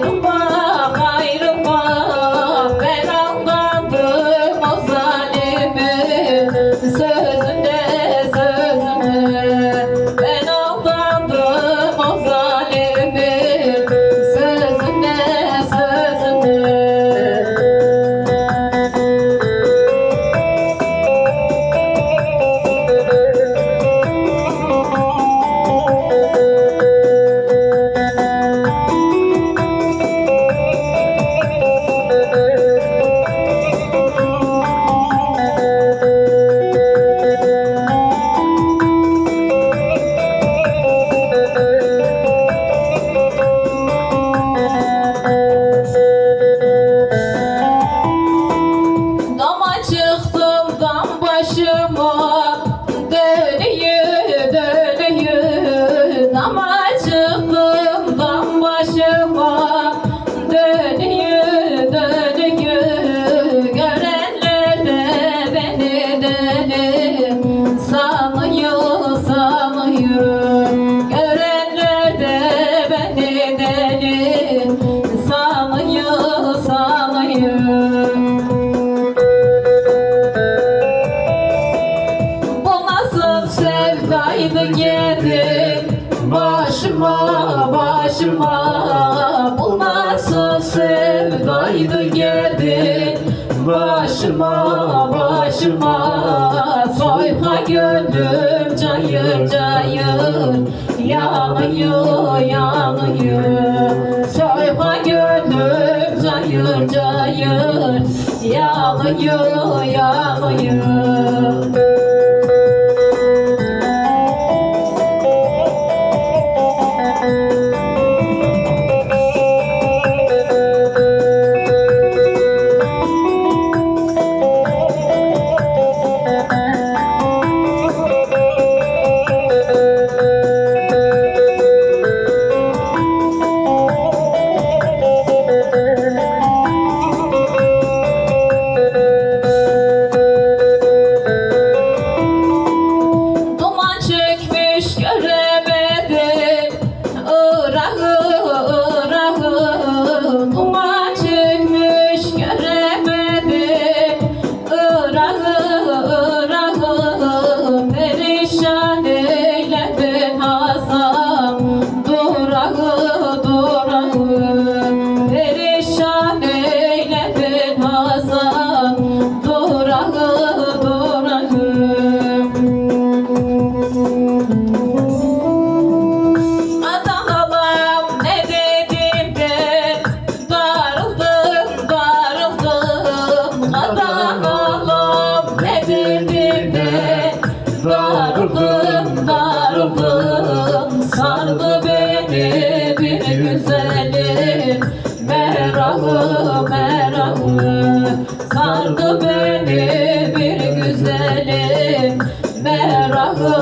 Come on. beni salıyor salıyor Bu nasıl sevdaydı geldi başıma başıma. Bu nasıl sevdaydı geldi Başıma başıma Soyha gönlüm cayır cayır. Yanıyor yanıyor. Soyha gönlüm cayır cayır. Yanıyor yanıyor. meramı meramı Sardı beni bir güzelim meramı